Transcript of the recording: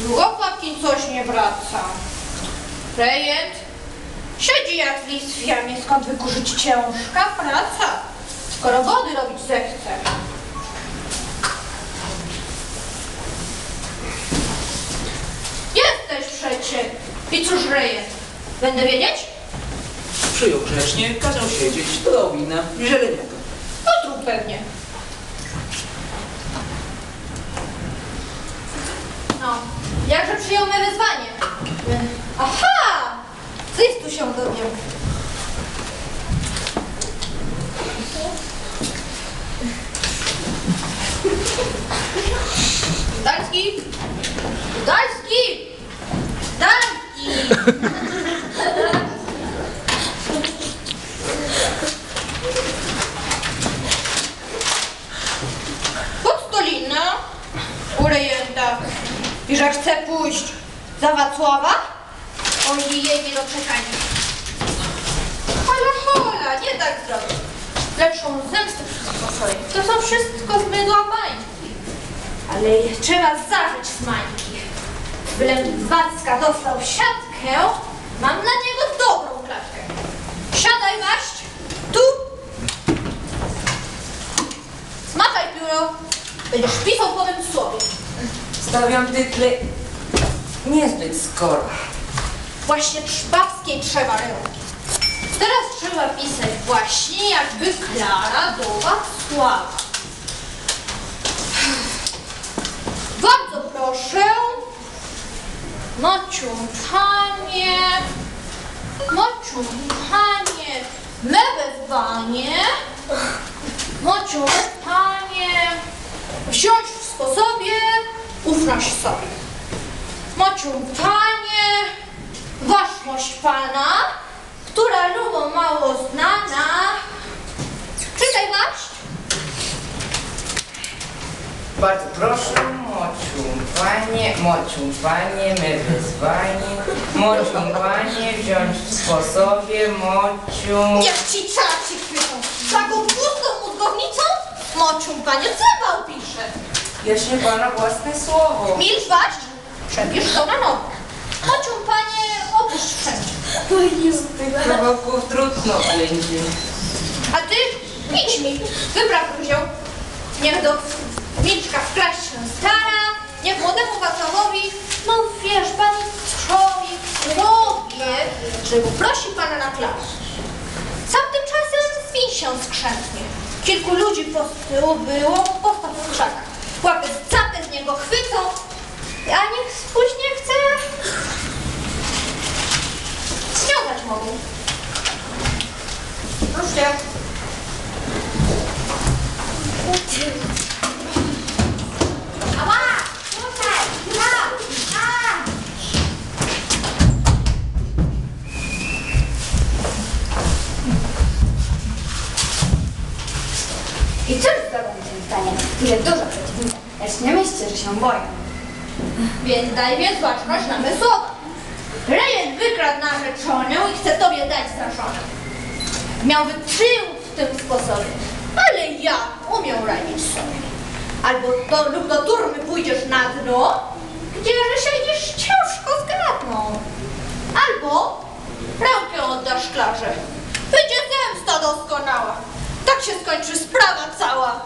Długo Płatkin coś nie wraca. Rejent siedzi jak lis w jamie, skąd wykurzyć ciężka praca, skoro wody robić zechce. Jesteś przecie. I cóż, Rejent, będę wiedzieć? Przyjął grzecznie, kazał siedzieć, dodał wina, zieleniaka. Potrup pewnie. No, jakże przyjął me wezwanie? Aha! Coś tu się dowiał. Dalski! Dalski! Dalski! Pod Stolina u rejenta i że chce pójść za Wacława? Oj, jej nie do czekania. Hola, nie tak zrobię. Lepszą zemstę wszystko sobie. To są wszystko zbydła bańki. Ale trzeba zażyć z mańki. Bylem Wacka dostał siatkę, mam dla niego dobrą klatkę. Siadaj, maść, tu Zmachaj pióro, będziesz pisał po mym słowie. Stawiam tytle niezbyt skoro. Właśnie trzbawskiej trzeba ręki. Teraz trzeba pisać właśnie jakby Klara do Wacława. Bardzo proszę, Mociu, panie, me wezwanie, panie, wziąć w sposobie ufność sobie. Mociu, panie, waszmość pana, która lubo mało znana. Czytaj maść. Bardzo proszę, mociu, panie, mociu, panie, me wyzwanie, mociu, panie, wziąć w sposobie, mociu. Niech ci czaci chwytą. Taką pustą mózgownicą? Mociu, panie, cebał pisze. Jaśnie pana własne słowo. Milcz waść, przepisz to na nowo. Mociu, panie, opuść wszędzie. Prowoków trudno będzie. A ty idź mi, wypraw ludziom. Niech do Milczka wkraść się stara, niech młodemu Wacławowi, no wiesz, pan człowiek powie, że prosi pana na klas. Sam tymczasem zwin się skrzętnie. Kilku ludzi po tyłu było, postaw w krzakach. Łapy capy z niego chwycą, a niech później chce związać mogą. A! I cóż zdobyć tym zdaniem? Ile dużo przeciwników, lecz nie myślcie, że się boją. Więc daj więc baczność namysłowa. Rejent wykradł narzeczoną i chce tobie. Miałby przyjąć w tym sposobie, ale ja umiem radzić sobie. Albo do, lub do turmy pójdziesz na dno, gdzie siedzisz ciężko zgadną. Albo rękę oddasz klarze. Będzie zemsta doskonała. Tak się skończy sprawa cała.